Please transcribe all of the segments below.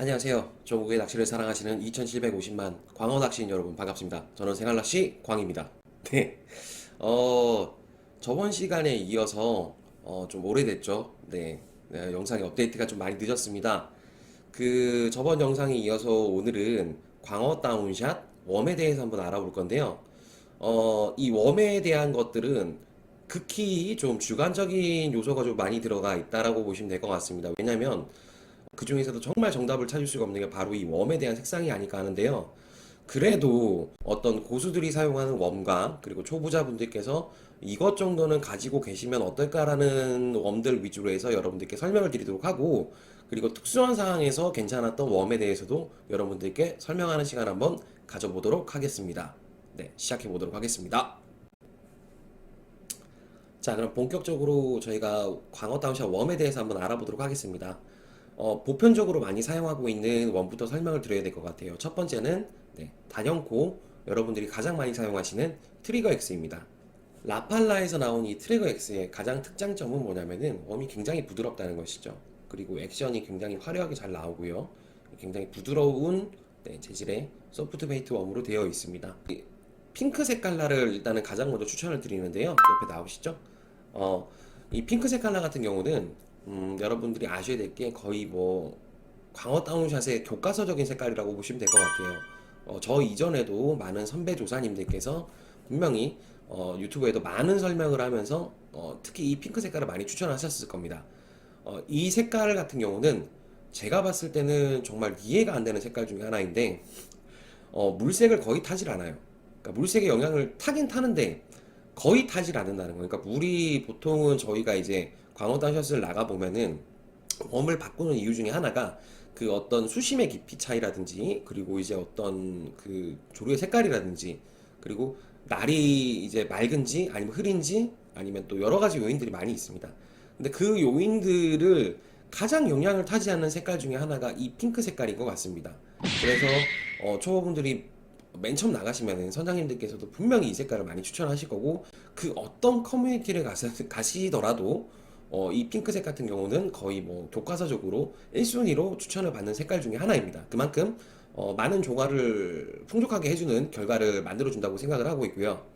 안녕하세요. 전국의 낚시를 사랑하시는 2750만 광어 낚시인 여러분 반갑습니다. 저는 생활낚시 광입니다. 네. 어, 저번 시간에 이어서 어, 좀 오래됐죠. 네. 네, 영상의 업데이트가 좀 많이 늦었습니다. 그 저번 영상에 이어서 오늘은 광어 다운샷 웜에 대해서 한번 알아볼 건데요. 어, 이 웜에 대한 것들은 극히 좀 주관적인 요소가 좀 많이 들어가 있다라고 보시면 될 것 같습니다. 왜냐면 그 중에서도 정말 정답을 찾을 수가 없는 게 바로 이 웜에 대한 색상이 아닐까 하는데요. 그래도 어떤 고수들이 사용하는 웜과 그리고 초보자분들께서 이것 정도는 가지고 계시면 어떨까라는 웜들 위주로 해서 여러분들께 설명을 드리도록 하고 그리고 특수한 상황에서 괜찮았던 웜에 대해서도 여러분들께 설명하는 시간 한번 가져보도록 하겠습니다. 네, 시작해 보도록 하겠습니다. 자, 그럼 본격적으로 저희가 광어 다운샷 웜에 대해서 한번 알아보도록 하겠습니다. 어, 보편적으로 많이 사용하고 있는 웜부터 설명을 드려야 될 것 같아요. 첫 번째는 네, 단연코 여러분들이 가장 많이 사용하시는 트리거 X입니다. 라팔라에서 나온 이 트리거 X의 가장 특장점은 뭐냐면은 웜이 굉장히 부드럽다는 것이죠. 그리고 액션이 굉장히 화려하게 잘 나오고요. 굉장히 부드러운 네, 재질의 소프트 베이트 웜으로 되어 있습니다. 이 핑크색 칼라를 일단은 가장 먼저 추천을 드리는데요. 옆에 나오시죠? 어, 이 핑크색 칼라 같은 경우는 음, 여러분들이 아셔야 될 게 거의 뭐 광어 다운샷의 교과서적인 색깔이라고 보시면 될 것 같아요. 어, 저 이전에도 많은 선배 조사님들께서 분명히 어, 유튜브에도 많은 설명을 하면서 어, 특히 이 핑크 색깔을 많이 추천하셨을 겁니다. 어, 이 색깔 같은 경우는 제가 봤을 때는 정말 이해가 안 되는 색깔 중에 하나인데 어, 물색을 거의 타질 않아요. 그러니까 물색의 영향을 타긴 타는데 거의 타질 않는다는 거예요. 그러니까 물이 보통은 저희가 이제 광어 단 샷을 나가 보면은 웜을 바꾸는 이유 중에 하나가 그 어떤 수심의 깊이 차이라든지 그리고 이제 어떤 그 조류의 색깔이라든지 그리고 날이 이제 맑은지 아니면 흐린지 아니면 또 여러 가지 요인들이 많이 있습니다. 근데 그 요인들을 가장 영향을 타지 않는 색깔 중에 하나가 이 핑크 색깔인 것 같습니다. 그래서 어, 초보분들이 맨 처음 나가시면은 선장님들께서도 분명히 이 색깔을 많이 추천하실 거고 그 어떤 커뮤니티를 가서, 가시더라도 어, 이 핑크색 같은 경우는 거의 뭐 교과서적으로 1순위로 추천을 받는 색깔 중에 하나입니다. 그만큼 어, 많은 조과를 풍족하게 해주는 결과를 만들어준다고 생각을 하고 있고요.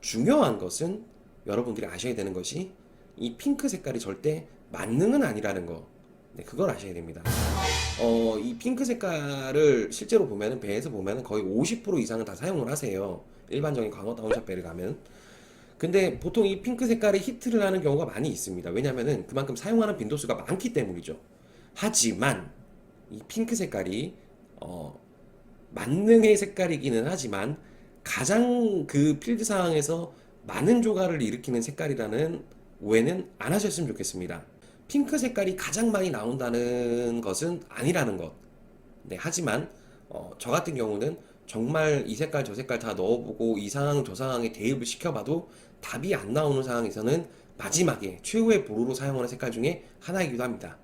중요한 것은 여러분들이 아셔야 되는 것이 이 핑크 색깔이 절대 만능은 아니라는 거. 네, 그걸 아셔야 됩니다. 어, 이 핑크 색깔을 실제로 보면은 배에서 보면은 거의 50% 이상은 다 사용을 하세요. 일반적인 광어 다운샷 배를 가면. 근데 보통 이 핑크 색깔이 히트를 하는 경우가 많이 있습니다. 왜냐면은 그만큼 사용하는 빈도수가 많기 때문이죠. 하지만 이 핑크 색깔이 어, 만능의 색깔이기는 하지만 가장 그 필드 상황에서 많은 조가를 일으키는 색깔이라는 오해는 안 하셨으면 좋겠습니다. 핑크 색깔이 가장 많이 나온다는 것은 아니라는 것. 네, 하지만 어, 저 같은 경우는 정말 이 색깔 저 색깔 다 넣어보고 이 상황 저 상황에 대입을 시켜봐도 답이 안 나오는 상황에서는 마지막에 최후의 보루로 사용하는 색깔 중에 하나이기도 합니다.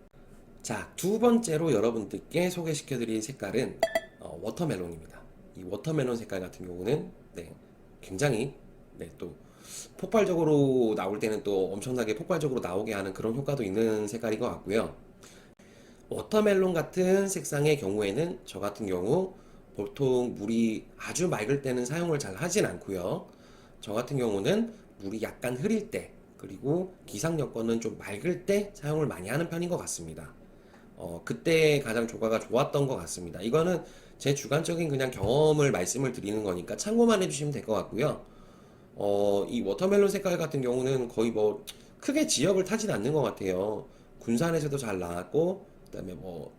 자, 두 번째로 여러분들께 소개시켜드릴 색깔은 어, 워터멜론입니다. 이 워터멜론 색깔 같은 경우는 네, 굉장히 네, 또 폭발적으로 나올 때는 또 엄청나게 폭발적으로 나오게 하는 그런 효과도 있는 색깔인 것 같고요. 워터멜론 같은 색상의 경우에는 저 같은 경우 보통 물이 아주 맑을 때는 사용을 잘 하진 않고요. 저 같은 경우는 물이 약간 흐릴 때 그리고 기상 여건은 좀 맑을 때 사용을 많이 하는 편인 것 같습니다. 어, 그때 가장 조과가 좋았던 것 같습니다. 이거는 제 주관적인 그냥 경험을 말씀을 드리는 거니까 참고만 해주시면 될 것 같고요. 어, 이 워터멜론 색깔 같은 경우는 거의 뭐 크게 지역을 타진 않는 것 같아요. 군산에서도 잘 나왔고, 그다음에 뭐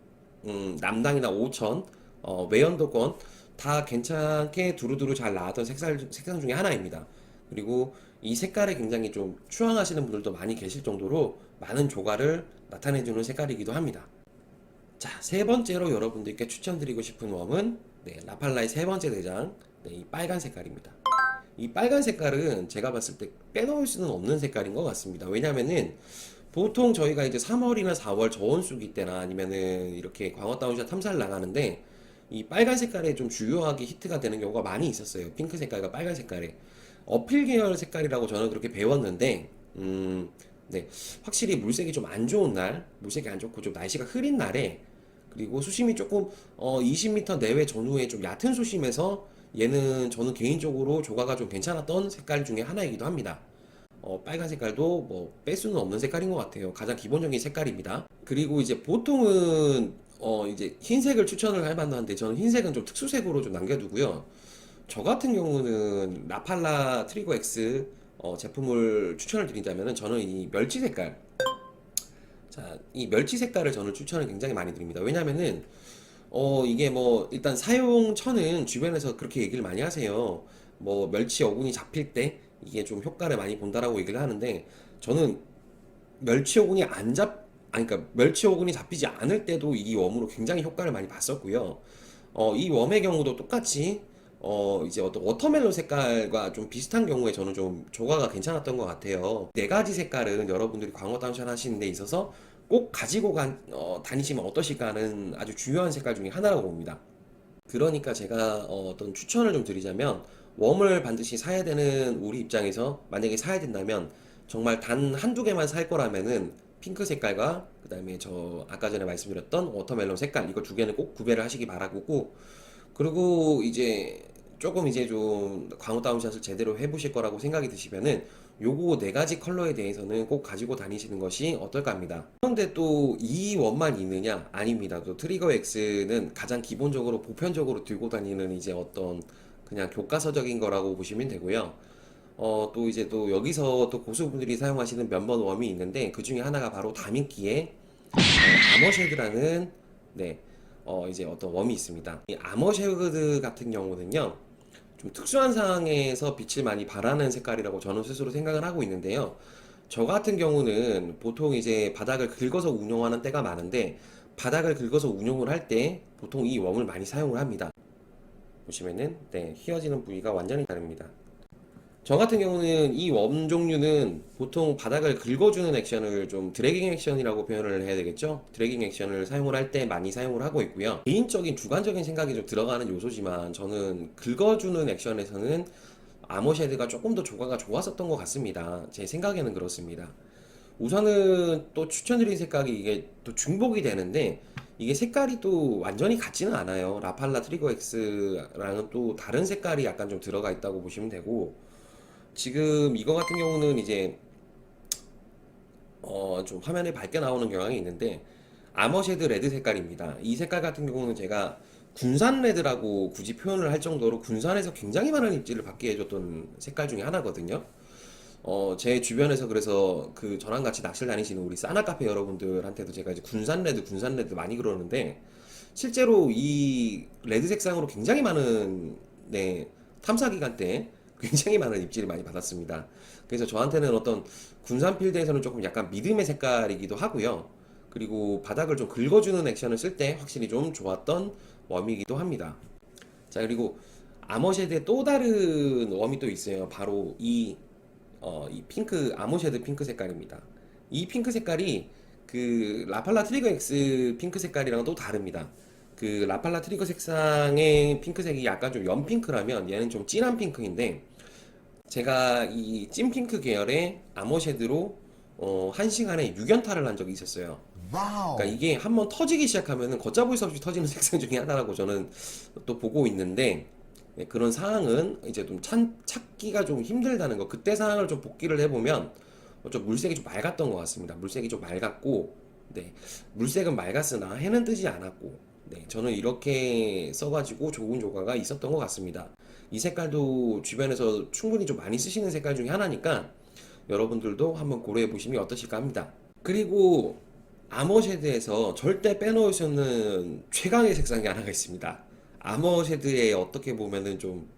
음, 남당이나 오천, 어, 외연도권 다 괜찮게 두루두루 잘 나왔던 색살 색상 중에 하나입니다. 그리고 이 색깔에 굉장히 좀 추앙하시는 분들도 많이 계실 정도로 많은 조과를 나타내주는 색깔이기도 합니다. 자, 세 번째로 여러분들께 추천드리고 싶은 웜은 네, 라팔라의 세 번째 대장, 네, 이 빨간 색깔입니다. 이 빨간 색깔은 제가 봤을 때 빼놓을 수는 없는 색깔인 것 같습니다. 왜냐면은 보통 저희가 이제 3월이나 4월 저온수기 때나 아니면은 이렇게 광어 다운샷 탐사를 나가는데 이 빨간 색깔에 좀 주요하게 히트가 되는 경우가 많이 있었어요. 핑크 색깔과 빨간 색깔에. 어필 계열 색깔이라고 저는 그렇게 배웠는데, 음, 네. 확실히 물색이 좀 안 좋은 날, 물색이 안 좋고 좀 날씨가 흐린 날에 그리고 수심이 조금 어 20m 내외 전후에 좀 얕은 수심에서 얘는 저는 개인적으로 조과가 좀 괜찮았던 색깔 중에 하나이기도 합니다. 어, 빨간 색깔도 뭐 뺄 수는 없는 색깔인 것 같아요. 가장 기본적인 색깔입니다. 그리고 이제 보통은 어 이제 흰색을 추천을 할 만한데 저는 흰색은 좀 특수색으로 좀 남겨두고요. 저 같은 경우는 라팔라 트리거 X 어, 제품을 추천을 드린다면은 저는 이 멸치 색깔 자, 이 멸치 색깔을 저는 추천을 굉장히 많이 드립니다. 왜냐면은 어 이게 뭐 일단 사용처는 주변에서 그렇게 얘기를 많이 하세요. 뭐 멸치 어군이 잡힐 때 이게 좀 효과를 많이 본다라고 얘기를 하는데 저는 멸치 어군이 안 잡, 아니 그러니까 멸치 어군이 잡히지 않을 때도 이 웜으로 굉장히 효과를 많이 봤었고요. 어, 이 웜의 경우도 똑같이 어, 이제 어떤 워터멜론 색깔과 좀 비슷한 경우에 저는 좀 조화가 괜찮았던 것 같아요. 네 가지 색깔은 여러분들이 광어 다운샷 하시는 데 있어서 꼭 가지고 간, 어, 다니시면 어떠실까 하는 아주 중요한 색깔 중에 하나라고 봅니다. 그러니까 제가 어, 어떤 추천을 좀 드리자면 웜을 반드시 사야 되는 우리 입장에서 만약에 사야 된다면 정말 단 한두 개만 살 거라면은 핑크 색깔과 그 다음에 저 아까 전에 말씀드렸던 워터멜론 색깔 이거 두 개는 꼭 구별을 하시기 바라고 그리고 이제 조금 이제 좀 광호 다운샷을 제대로 해보실 거라고 생각이 드시면은 요거 네 가지 컬러에 대해서는 꼭 가지고 다니시는 것이 어떨까 합니다. 그런데 또 이 원만 있느냐? 아닙니다. 또 트리거 X는 가장 기본적으로 보편적으로 들고 다니는 이제 어떤 그냥 교과서적인 거라고 보시면 되고요. 어, 또 이제 또 여기서 또 고수분들이 사용하시는 몇몇 웜이 있는데 그 중에 하나가 바로 다민키의 어, 아머쉐드라는 네, 어, 이제 어떤 웜이 있습니다. 이 아머쉐드 같은 경우는요. 좀 특수한 상황에서 빛을 많이 발하는 색깔이라고 저는 스스로 생각을 하고 있는데요. 저 같은 경우는 보통 이제 바닥을 긁어서 운영하는 때가 많은데 바닥을 긁어서 운용을 할 때 보통 이 웜을 많이 사용을 합니다. 보시면은 네, 휘어지는 부위가 완전히 다릅니다. 저 같은 경우는 이 웜 종류는 보통 바닥을 긁어주는 액션을 좀 드래깅 액션이라고 표현을 해야 되겠죠? 드래깅 액션을 사용을 할 때 많이 사용을 하고 있고요. 개인적인 주관적인 생각이 좀 들어가는 요소지만 저는 긁어주는 액션에서는 아머쉐드가 조금 더 조화가 좋았었던 것 같습니다. 제 생각에는 그렇습니다. 우선은 또 추천드린 색깔이 이게 또 중복이 되는데 이게 색깔이 또 완전히 같지는 않아요. 라팔라 트리거 X랑은 또 다른 색깔이 약간 좀 들어가 있다고 보시면 되고 지금 이거 같은 경우는 이제 어 좀 화면에 밝게 나오는 경향이 있는데 아머쉐드 레드 색깔입니다. 이 색깔 같은 경우는 제가 군산 레드라고 굳이 표현을 할 정도로 군산에서 굉장히 많은 입지를 받게 해줬던 색깔 중에 하나거든요. 어, 제 주변에서 그래서 그 저랑 같이 낚시를 다니시는 우리 사나 카페 여러분들한테도 제가 이제 군산 레드, 군산 레드 많이 그러는데 실제로 이 레드 색상으로 굉장히 많은 네, 탐사 기간 때 굉장히 많은 입지를 많이 받았습니다. 그래서 저한테는 어떤 군산 필드에서는 조금 약간 믿음의 색깔이기도 하고요. 그리고 바닥을 좀 긁어주는 액션을 쓸 때 확실히 좀 좋았던 웜이기도 합니다. 자, 그리고 아머쉐드의 또 다른 웜이 또 있어요. 바로 이, 어, 이 핑크, 아머쉐드 핑크 색깔입니다. 이 핑크 색깔이 그 라팔라 트리거 X 핑크 색깔이랑 또 다릅니다. 그 라팔라 트리거 색상의 핑크색이 약간 좀 연핑크라면 얘는 좀 진한 핑크인데 제가 이 찐 핑크 계열의 아머쉐드로 어, 한 시간에 6연타를 한 적이 있었어요. 그러니까 이게 한번 터지기 시작하면은 걷잡을 수 없이 터지는 색상 중에 하나라고 저는 또 보고 있는데 네, 그런 상황은 이제 좀 찬, 찾기가 좀 힘들다는 거. 그때 상황을 좀 복기를 해보면 어, 좀 물색이 좀 맑았던 것 같습니다. 물색이 좀 맑았고, 네, 물색은 맑았으나 해는 뜨지 않았고, 네, 저는 이렇게 써가지고 좋은 조과가 있었던 것 같습니다. 이 색깔도 주변에서 충분히 좀 많이 쓰시는 색깔 중에 하나니까 여러분들도 한번 고려해 보시면 어떠실까 합니다. 그리고 아머 쉐드에서 절대 빼놓을 수 없는 최강의 색상이 하나가 있습니다. 아머 쉐드에 어떻게 보면은 좀,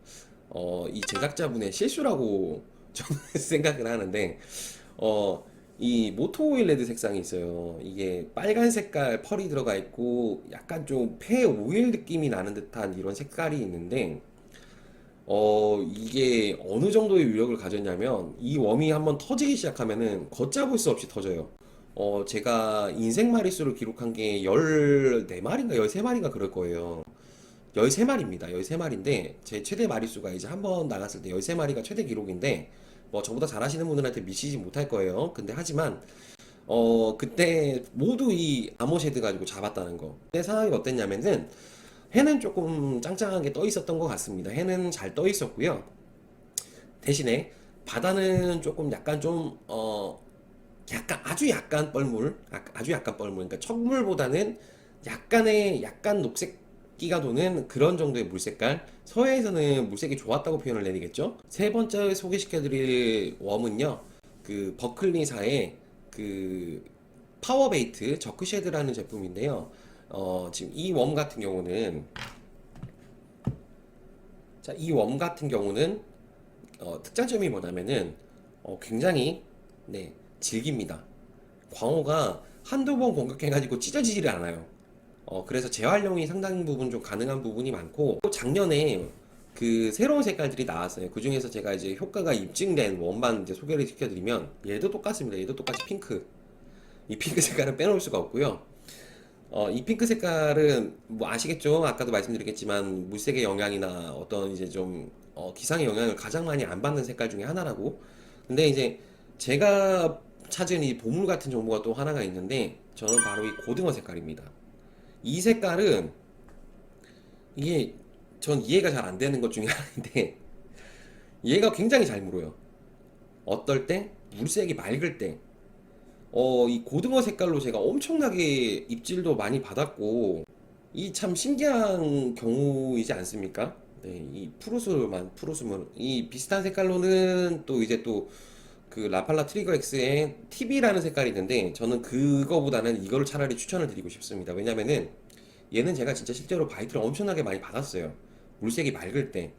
어, 이 제작자분의 실수라고 저는 생각을 하는데, 어, 이 모토오일 레드 색상이 있어요. 이게 빨간 색깔 펄이 들어가 있고, 약간 좀 폐 오일 느낌이 나는 듯한 이런 색깔이 있는데, 어, 이게 어느 정도의 위력을 가졌냐면, 이 웜이 한번 터지기 시작하면은 걷잡을 수 없이 터져요. 어, 제가 인생 마리수를 기록한 게 14마리인가 13마리인가 그럴 거예요. 13마리입니다. 13마리인데, 제 최대 마리수가 이제 한번 나갔을 때 13마리가 최대 기록인데, 뭐 저보다 잘하시는 분들한테 미치지 못할 거예요. 근데 하지만, 어, 그때 모두 이 아모쉐드 가지고 잡았다는 거. 그때 상황이 어땠냐면은 해는 조금 짱짱하게 떠 있었던 것 같습니다. 해는 잘 떠 있었고요. 대신에 바다는 조금 약간 좀, 어, 약간 아주 약간 뻘물, 아- 아주 약간 뻘물, 그러니까 첫물보다는 약간의 약간 녹색 기가 도는 그런 정도의 물 색깔. 서해에서는 물색이 좋았다고 표현을 내리겠죠. 세 번째 소개시켜드릴 웜은요, 그 버클리사의 그 파워베이트 저크쉐드라는 제품인데요. 어, 지금 이 웜 같은 경우는 자, 이 웜 같은 경우는 어, 특장점이 뭐냐면은 어, 굉장히 네, 질깁니다. 광어가 한두 번 공격해가지고 찢어지지를 않아요. 어, 그래서 재활용이 상당 부분 좀 가능한 부분이 많고 작년에 그 새로운 색깔들이 나왔어요. 그 중에서 제가 이제 효과가 입증된 원반 이제 소개를 시켜드리면 얘도 똑같습니다. 얘도 똑같이 핑크. 이 핑크 색깔은 빼놓을 수가 없고요. 어, 이 핑크 색깔은 뭐 아시겠죠? 아까도 말씀드렸겠지만 물색의 영향이나 어떤 이제 좀 어, 기상의 영향을 가장 많이 안 받는 색깔 중에 하나라고. 근데 이제 제가 찾은 이 보물 같은 정보가 또 하나가 있는데 저는 바로 이 고등어 색깔입니다. 이 색깔은 이게 전 이해가 잘 안 되는 것 중에 하나인데 얘가 굉장히 잘 물어요. 어떨 때? 물색이 맑을 때. 어, 이 고등어 색깔로 제가 엄청나게 입질도 많이 받았고, 이 참 신기한 경우이지 않습니까? 네, 이 푸르스만, 푸르스물. 이 비슷한 색깔로는 또 이제 또 그 라팔라 트리거 X의 TV라는 색깔이 있는데, 저는 그거보다는 이거를 차라리 추천을 드리고 싶습니다. 왜냐면은 얘는 제가 진짜 실제로 바이트를 엄청나게 많이 받았어요. 물색이 맑을 때.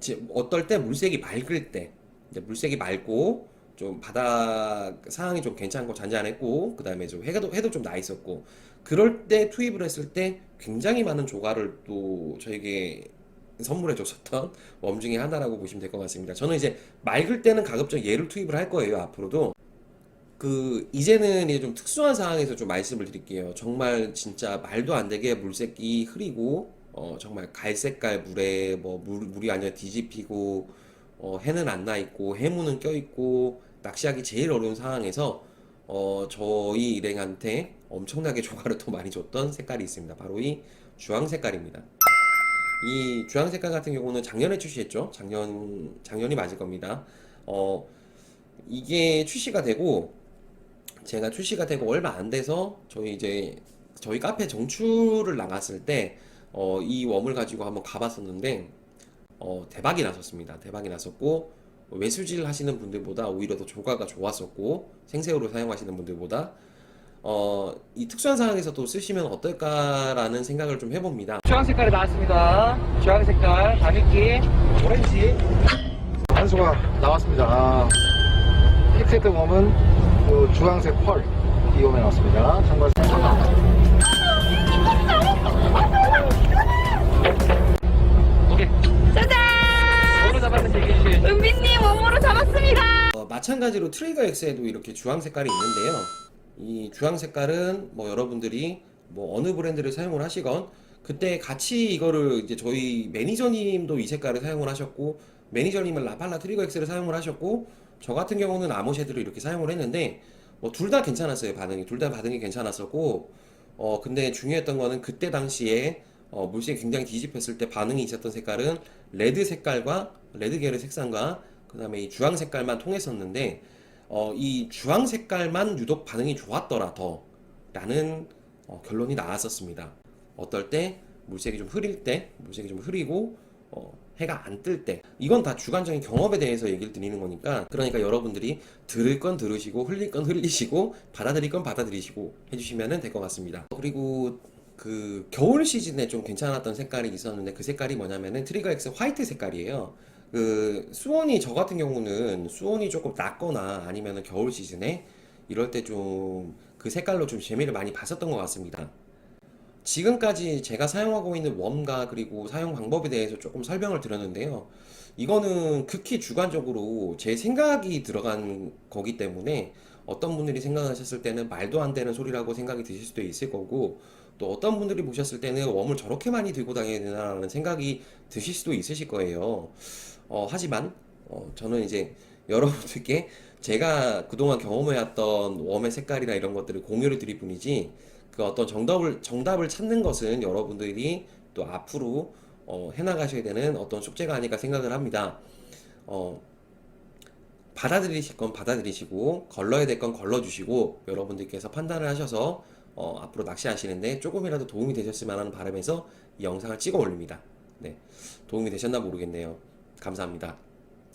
지- 어떨 때 물색이 맑을 때 물색이 맑고 좀 바다 상황이 좀 괜찮고 잔잔했고 그 다음에 좀 해도 해도 좀 나 있었고 그럴 때 투입을 했을 때 굉장히 많은 조과를 또 저에게 선물해 줬었던 웜 중에 하나라고 보시면 될 것 같습니다. 저는 이제 맑을 때는 가급적 얘를 투입을 할 거예요 앞으로도 그 이제는 이제 좀 특수한 상황에서 좀 말씀을 드릴게요. 정말 진짜 말도 안 되게 물색이 흐리고 어 정말 갈색깔 물에 뭐 물, 물이 완전 뒤집히고 어 해는 안 나 있고 해무는 껴 있고 낚시하기 제일 어려운 상황에서 어 저희 일행한테 엄청나게 조과를 또 많이 줬던 색깔이 있습니다. 바로 이 주황 색깔입니다. 이 주황 색깔 같은 경우는 작년에 출시했죠. 작년 작년이 맞을 겁니다. 어 이게 출시가 되고 제가 출시가 되고 얼마 안 돼서 저희 이제 저희 카페 정추를 나갔을 때 어, 이 웜을 가지고 한번 가봤었는데 어, 대박이 났었습니다. 대박이 났었고 외수질 하시는 분들보다 오히려 더 조과가 좋았었고 생새우로 사용하시는 분들보다 어, 이 특수한 상황에서 또 쓰시면 어떨까라는 생각을 좀 해봅니다. 주황 색깔이 나왔습니다. 주황 색깔, 다미끼, 오렌지. 한수가 나왔습니다. 아, 힙세트 웜은 그 주황색 펄 이홈에 나왔습니다. 참고하세요. 오케이. 짜잔! 뭐로 잡았는지 얘기해 주세요. 은비님 몸으로 잡았습니다. 어, 마찬가지로 트리거 X에도 이렇게 주황 색깔이 있는데요. 이 주황 색깔은 뭐 여러분들이 뭐 어느 브랜드를 사용을 하시건 그때 같이 이거를 이제 저희 매니저님도 이 색깔을 사용을 하셨고 매니저님은 라팔라 트리거 X를 사용을 하셨고 저 같은 경우는 아모쉐드를 이렇게 사용을 했는데 뭐 둘 다 괜찮았어요 반응이. 둘 다 반응이 괜찮았었고 어 근데 중요했던 거는 그때 당시에 어 물색이 굉장히 뒤집혔을 때 반응이 있었던 색깔은 레드 색깔과 레드 계열의 색상과 그 다음에 이 주황 색깔만 통했었는데 어 이 주황 색깔만 유독 반응이 좋았더라 더 라는 어, 결론이 나왔었습니다. 어떨 때 물색이 좀 흐릴 때 물색이 좀 흐리고 어, 해가 안 뜰 때 이건 다 주관적인 경험에 대해서 얘기를 드리는 거니까 그러니까 여러분들이 들을 건 들으시고 흘릴 건 흘리시고 받아들일 건 받아들이시고 해주시면 될 것 같습니다. 그리고 그 겨울 시즌에 좀 괜찮았던 색깔이 있었는데 그 색깔이 뭐냐면은 트리거 X 화이트 색깔이에요. 그 수온이 저 같은 경우는 수온이 조금 낮거나 아니면은 겨울 시즌에 이럴 때 좀 그 색깔로 좀 재미를 많이 봤었던 것 같습니다. 지금까지 제가 사용하고 있는 웜과 그리고 사용 방법에 대해서 조금 설명을 드렸는데요. 이거는 극히 주관적으로 제 생각이 들어간 거기 때문에 어떤 분들이 생각하셨을 때는 말도 안 되는 소리라고 생각이 드실 수도 있을 거고 또 어떤 분들이 보셨을 때는 웜을 저렇게 많이 들고 다녀야 되나라는 생각이 드실 수도 있으실 거예요. 어, 하지만 어, 저는 이제 여러분들께 제가 그동안 경험해왔던 웜의 색깔이나 이런 것들을 공유를 드릴 뿐이지 그 어떤 정답을 정답을 찾는 것은 여러분들이 또 앞으로 어, 해나가셔야 되는 어떤 숙제가 아닐까 생각을 합니다. 어, 받아들이실 건 받아들이시고 걸러야 될 건 걸러주시고 여러분들께서 판단을 하셔서 어, 앞으로 낚시하시는데 조금이라도 도움이 되셨으면 하는 바람에서 이 영상을 찍어 올립니다. 네, 도움이 되셨나 모르겠네요. 감사합니다.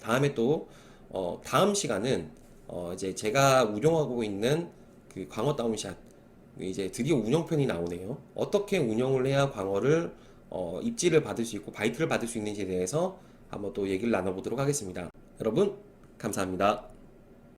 다음에 또 어, 다음 시간은 어, 이제 제가 운영하고 있는 그 광어 다운샷 이제 드디어 운영편이 나오네요. 어떻게 운영을 해야 광어를 어, 입질을 받을 수 있고 바이트를 받을 수 있는지에 대해서 한번 또 얘기를 나눠보도록 하겠습니다. 여러분 감사합니다.